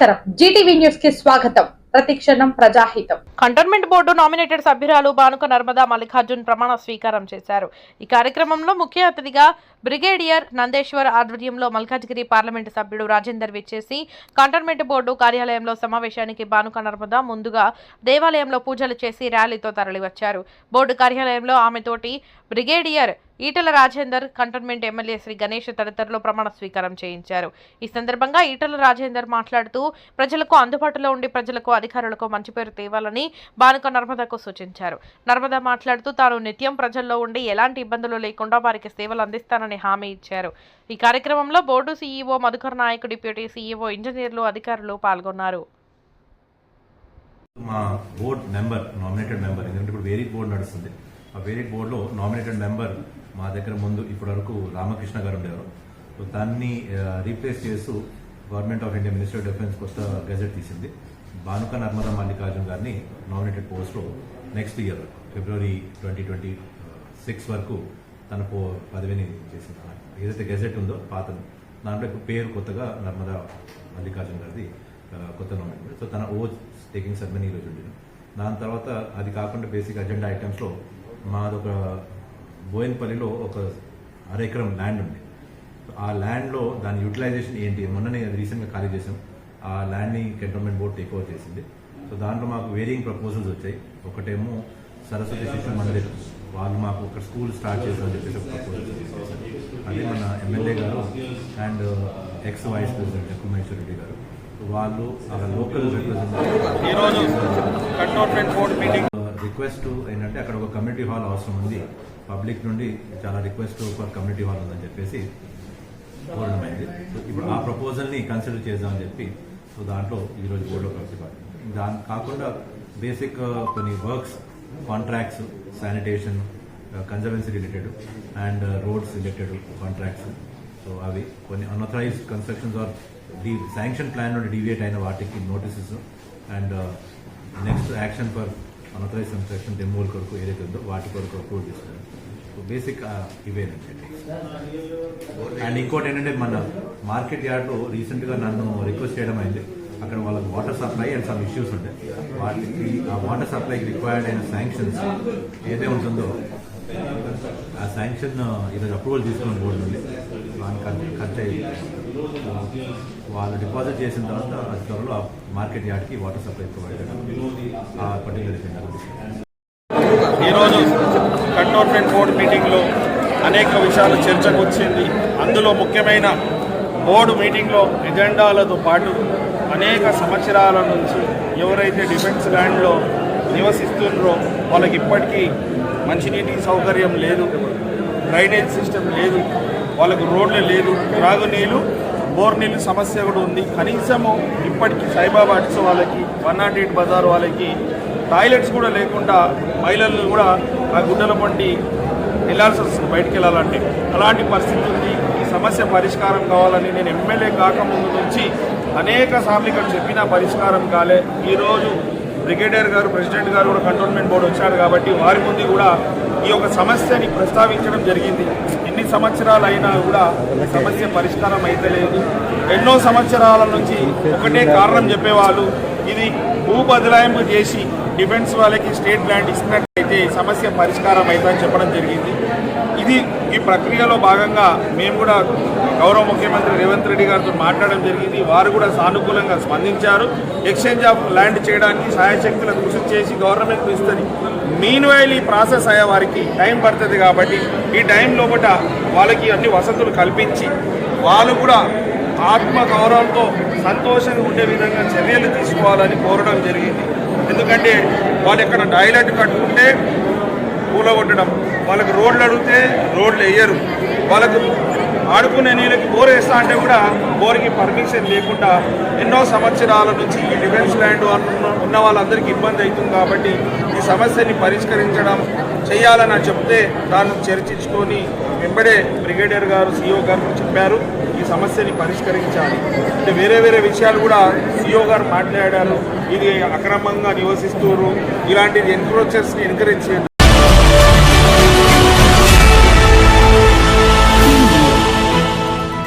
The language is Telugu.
నమస్కారం జీటీవీ న్యూస్కి స్వాగతం. ప్రతిక్షణం ప్రజాహితం. కంటోన్మెంట్ బోర్డు నామినేటెడ్ సభ్యురాలు బానుక నర్మదా మల్లికార్జున్ ప్రమాణ స్వీకారం చేశారు. ఈ కార్యక్రమంలో ముఖ్య అతిథిగా బ్రిగేడియర్ నందేశ్వర్ ఆధ్వర్యంలో మల్కాజ్గిరి పార్లమెంటు సభ్యుడు రాజేందర్ విచ్చేసి కంటోన్మెంట్ బోర్డు కార్యాలయంలో సమావేశానికి బానుక నర్మదా ముందుగా దేవాలయంలో పూజలు చేసి ర్యాలీతో తరలివచ్చారు. బోర్డు కార్యాలయంలో ఆమెతోటి brigadier Eatala Rajender cantonment MLA Shri Ganesh తదితరులు ప్రమాణ స్వీకారం చేయించారు. ఈ సందర్భంగా ఈటల రాజేందర్ మాట్లాడుతూ ప్రజలకు అందుబాటులో ఉండి ప్రజలకు అధికారులకు మంచి పేరు తేవాలని బానుక నర్మదకు సూచించారు. నర్మద మాట్లాడుతూ తాను నిత్యం ప్రజల్లో ఉండి ఎలాంటి ఇబ్బందులు లేకుండా వారికి సేవలు అందిస్తానని హామీ ఇచ్చారు. ఈ కార్యక్రమంలో board CEO Madhukar Naik deputy CEO ఇంజనీర్లు అధికారులు పాల్గొన్నారు. మా బోర్డ్ మెంబర్ నామినేటెడ్ మెంబర్ ఎందుకంటే ఇప్పుడు వేరే బోర్డు నడుస్తుంది. ఆ వేరే బోర్డులో నామినేటెడ్ మెంబర్ మా దగ్గర ముందు ఇప్పటి వరకు రామకృష్ణ గారు ఉండేవారు. సో దాన్ని రీప్లేస్ చేస్తూ government of India minister of defence కొత్త గెజెట్ తీసింది. భానుక నర్మదా మల్లికార్జున్ గారిని నామినేటెడ్ పోస్ట్లో next year February twenty twenty six వరకు తన పో పదవిని చేసింది. ఏదైతే గెజెట్ ఉందో పాత దాంట్లో ఇప్పుడు పేరు కొత్తగా నర్మదా మల్లికార్జున్ గారిది కొత్త నామినేట్ సో తన ఓ టేకింగ్ సెరమనీ ఈరోజు ఉండింది. దాని తర్వాత అది కాకుండా బేసిక్ అజెండా ఐటమ్స్లో మాదొక బోయిన్పల్లిలో ఒక అర ఎకరం ల్యాండ్ ఉంది. ఆ ల్యాండ్లో దాని యూటిలైజేషన్ ఏంటి? మొన్ననే అది రీసెంట్గా ఖాళీ చేసాం. ఆ ల్యాండ్ని కంటోన్మెంట్ బోర్డ్ టేక్ ఓవర్ చేసింది. సో దాంట్లో మాకు వేరియింగ్ ప్రపోజల్స్ వచ్చాయి. ఒకటేమో సరస్వతి శిశు మందిర్. వాళ్ళు మాకు ఒక స్కూల్ స్టార్ట్ చేసామని చెప్పేసి ఒక ప్రపోజల్ అదే మన ఎమ్మెల్యే గారు అండ్ ఎక్స్ వైస్ ప్రెసిడెంట్ ఎక్కువ మహేశ్వర్ రెడ్డి గారు. వాళ్ళు అక్కడ లోకల్ రిప్రజెంటేటివ్ ఈరోజు కంటోన్మెంట్ బోర్డు మీటింగ్ రిక్వెస్ట్ ఏంటంటే అక్కడ ఒక కమ్యూనిటీ హాల్ అవసరం ఉంది. పబ్లిక్ నుండి చాలా రిక్వెస్ట్ ఫర్ కమ్యూనిటీ హాల్ ఉందని చెప్పేసి కోరడం సో ఇప్పుడు ఆ ప్రపోజల్ని కన్సిడర్ చేద్దామని చెప్పి సో దాంట్లో ఈరోజు బోర్డులో ప్రతిపాదించారు దాని కాకుండా బేసిక్ uh, కొన్ని works contracts sanitation conservancy related and roads related contracts so అవి కొన్ని unauthorised constructions or the sanction plan నుండి డీవియేట్ అయిన వాటికి notices and next action for unauthorised construction demolition కొరకు ఏదైతే ఉందో వాటి కొరకు అప్రూవ్ చేస్తారు సో బేసిక్ ఇవేనండి. అండ్ ఇంకోటి ఏంటంటే మన మార్కెట్ యార్డ్లో రీసెంట్గా నన్ను రిక్వెస్ట్ చేయడం అయింది. అక్కడ వాళ్ళకి water supply and some issues ఉంటాయి. వాటికి ఆ వాటర్ సప్లైకి రిక్వైర్డ్ అయిన శాంక్షన్స్ ఏదైతే ఉంటుందో ఆ శాంక్షన్ ఈరోజు అప్రూవల్ తీసుకుని బోర్డు నుండి దానికి ఖర్చు వాళ్ళు డిపాజిట్ చేసిన తర్వాత అది త్వరలో మార్కెట్ యార్డ్కి వాటర్ సప్లై ప్రొవైడ్ ఆ పర్టికులర్ ఈరోజు కంటోన్మెంట్ బోర్డు మీటింగ్లో అనేక విషయాలు చర్చకు వచ్చింది. అందులో ముఖ్యమైన బోర్డు మీటింగ్లో ఎజెండాలతో పాటు అనేక సంవత్సరాల నుంచి ఎవరైతే డిఫెన్స్ ల్యాండ్లో నివసిస్తున్నారో వాళ్ళకి ఇప్పటికీ మంచినీటి సౌకర్యం లేదు డ్రైనేజ్ సిస్టమ్ లేదు. వాళ్ళకు రోడ్లు లేదు త్రాగునీళ్ళు బోర్ నీళ్ళు సమస్య కూడా ఉంది. కనీసము ఇప్పటికీ సాయిబాబా సైబాబాద్స్ వాళ్ళకి వన్ నాట్ ఎయిట్ బజార్ వాళ్ళకి టాయిలెట్స్ కూడా లేకుండా మహిళలు కూడా ఆ గుడ్డల పండి వెళ్ళాల్సి వస్తుంది బయటికి వెళ్ళాలంటే. అలాంటి పరిస్థితి ఉంది. ఈ సమస్య పరిష్కారం కావాలని నేను ఎమ్మెల్యే కాకముందు నుంచి అనేక సార్లు ఇక్కడ చెప్పినా పరిష్కారం కాలే. ఈరోజు బ్రిగేడియర్ గారు ప్రెసిడెంట్ గారు కూడా కంటోన్మెంట్ బోర్డు వచ్చారు కాబట్టి వారి ముందు కూడా ఈ యొక్క సమస్యని ప్రస్తావించడం జరిగింది. ఎన్ని సంవత్సరాలు అయినా కూడా సమస్య పరిష్కారం అయితే లేదు. ఎన్నో సంవత్సరాల నుంచి ఒకటే కారణం చెప్పేవాళ్ళు ఇది భూ బదలాయింపు చేసి డిఫెన్స్ వాళ్ళకి స్టేట్ ల్యాండ్ ఇస్తున్నట్లయితే సమస్య పరిష్కారం అవుతుందని చెప్పడం జరిగింది. ఇది ఈ ప్రక్రియలో భాగంగా మేము కూడా గౌరవ ముఖ్యమంత్రి రేవంత్ రెడ్డి గారితో మాట్లాడడం జరిగింది. వారు కూడా సానుకూలంగా స్పందించారు. ఎక్స్చేంజ్ ఆఫ్ ల్యాండ్ చేయడానికి సహాయశక్తుల కృషి చేసి గవర్నమెంట్ ఇస్తుంది. మీన్ వైల్ ఈ ప్రాసెస్ అయ్యే వారికి టైం పడుతుంది కాబట్టి ఈ టైం లోపల వాళ్ళకి అన్ని వసతులు కల్పించి వాళ్ళు కూడా ఆత్మ గౌరవంతో సంతోషంగా ఉండే విధంగా చర్యలు తీసుకోవాలని కోరడం జరిగింది. ఎందుకంటే వాళ్ళు ఎక్కడ టాయిలెట్ కట్టుకుంటే కూలగొట్టడం వాళ్ళకి రోడ్లు అడిగితే రోడ్లు వేయరు. వాళ్ళకు ఆడుకునే నీళ్ళకి బోర్ వేస్తా అంటే కూడా బోర్కి పర్మిషన్ లేకుండా ఎన్నో సంవత్సరాల నుంచి ఈ డిఫెన్స్ ల్యాండ్ ఉన్న- వాళ్ళందరికీ ఇబ్బంది అవుతుంది కాబట్టి ఈ సమస్యని పరిష్కరించడం చేయాలని చెప్తే దాన్ని చర్చించుకొని వెంబడే బ్రిగేడియర్ గారు సీఓ గారు చెప్పారు. ఈ సమస్యని పరిష్కరించాలి. అంటే వేరే వేరే విషయాలు కూడా సిఇఓ గారు మాట్లాడారు. ఇది అక్రమంగా నివసిస్తున్నారు. ఇలాంటిది ఎన్క్రోచర్స్ని ఎంకరేజ్ చేయడం